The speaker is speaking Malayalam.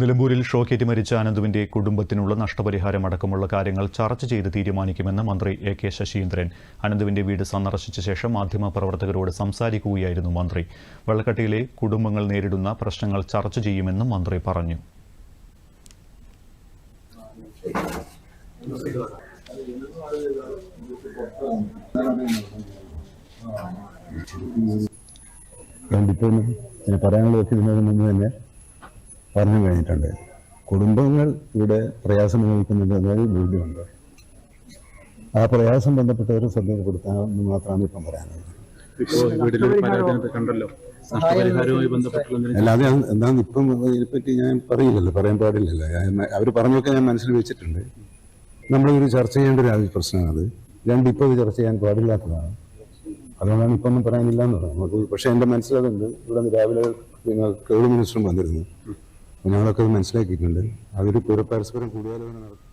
നിലമ്പൂരിൽ ഷോക്കേറ്റ് മരിച്ച അനന്തുവിന്റെ കുടുംബത്തിനുള്ള നഷ്ടപരിഹാരം അടക്കമുള്ള കാര്യങ്ങൾ ചർച്ച ചെയ്ത് തീരുമാനിക്കുമെന്ന് മന്ത്രി എ കെ ശശീന്ദ്രൻ. അനന്തുവിന്റെ വീട് സന്ദർശിച്ച ശേഷം മാധ്യമപ്രവർത്തകരോട് സംസാരിക്കുകയായിരുന്നു മന്ത്രി. വെള്ളക്കട്ടിയിലെ കുടുംബങ്ങൾ നേരിടുന്ന പ്രശ്നങ്ങൾ ചർച്ച ചെയ്യുമെന്നും മന്ത്രി പറഞ്ഞു. ഞാൻ ഇങ്ങനെ പറയാനുള്ള വെക്കുന്നതിന് മുമ്പ് തന്നെ. പറഞ്ഞു കഴിഞ്ഞിട്ടുണ്ട്. കുടുംബങ്ങൾ ഇവിടെ പ്രയാസം അനുഭവിക്കുന്നുണ്ട് എന്നൊരു ബോധ്യമുണ്ട് ആ പ്രയാസം ബന്ധപ്പെട്ടവർ ശ്രദ്ധ കൊടുത്താൽ മാത്രമാണ് ഇപ്പം പറയാനുള്ളത്. അല്ലാതെ എന്താന്ന് ഇപ്പം ഇതിനെപ്പറ്റി ഞാൻ പറയില്ലല്ലോ പറയാൻ പാടില്ലല്ലോ. അവർ പറഞ്ഞൊക്കെ ഞാൻ മനസ്സിൽ വെച്ചിട്ടുണ്ട്. നമ്മളിതൊരു ചർച്ച ചെയ്യേണ്ട ഒരു പ്രശ്നമാണ് അത് രണ്ട് ഇപ്പോൾ ഇത് ചർച്ച ചെയ്യാൻ പാടില്ലാത്തതാണ്. അതുകൊണ്ടാണ് ഇപ്പം ഒന്നും പറയാനില്ല എന്ന് പറയുന്നത് നമുക്ക് പക്ഷേ എന്റെ മനസ്സിലതുണ്ട് ഇവിടെ രാവിലെ നിങ്ങൾ കേളു മിനിസ്റ്ററും വന്നിരുന്നു. ഞങ്ങളൊക്കെ മനസ്സിലാക്കിയിട്ടുണ്ട്. അതൊരു പരസ്പരം കൂടിയാലോചന നടത്തി